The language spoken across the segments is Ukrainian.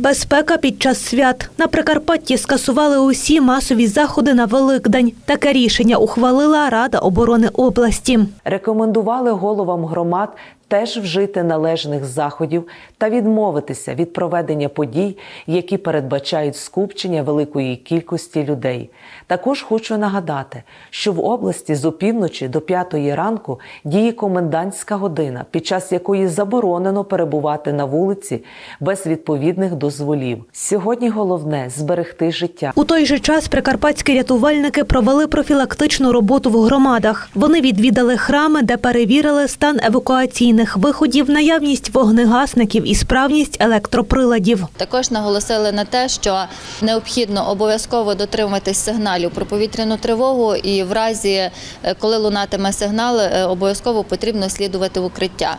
Безпека під час свят. На Прикарпатті скасували усі масові заходи на Великдень. Таке рішення ухвалила Рада оборони області. Рекомендували головам громад теж вжити належних заходів та відмовитися від проведення подій, які передбачають скупчення великої кількості людей. Також хочу нагадати, що в області з опівночі до п'ятої ранку діє комендантська година, під час якої заборонено перебувати на вулиці без відповідних дозволів. Сьогодні головне зберегти життя. У той же час прикарпатські рятувальники провели профілактичну роботу в громадах. Вони відвідали храми, де перевірили стан евакуаційних виходів, наявність вогнегасників і справність електроприладів. Також наголосили на те, що необхідно обов'язково дотримуватись сигналів про повітряну тривогу, і в разі, е, коли лунатиме сигнал, е, обов'язково потрібно слідувати укриття.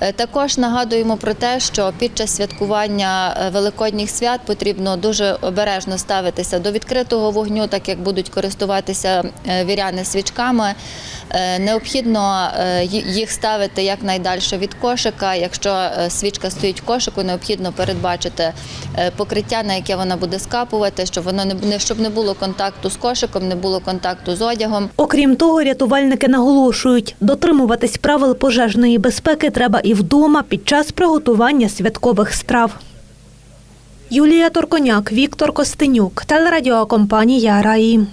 Е, Також нагадуємо про те, що під час святкування великодніх свят потрібно дуже обережно ставитися до відкритого вогню, так як будуть користуватися віряни свічками. Е, Необхідно е, їх ставити якнайдальше від кошика. Якщо е, свічка стоїть в кошику, необхідно передбачити покриття, на яке вона буде скапувати, щоб воно не- щоб не було контакту з кошиком, не було контакту з одягом. Окрім того, рятувальники наголошують, дотримуватись правил пожежної безпеки треба і вдома під час приготування святкових страв. Юлія Торконяк, Віктор Костенюк, телерадіокомпанія Раї.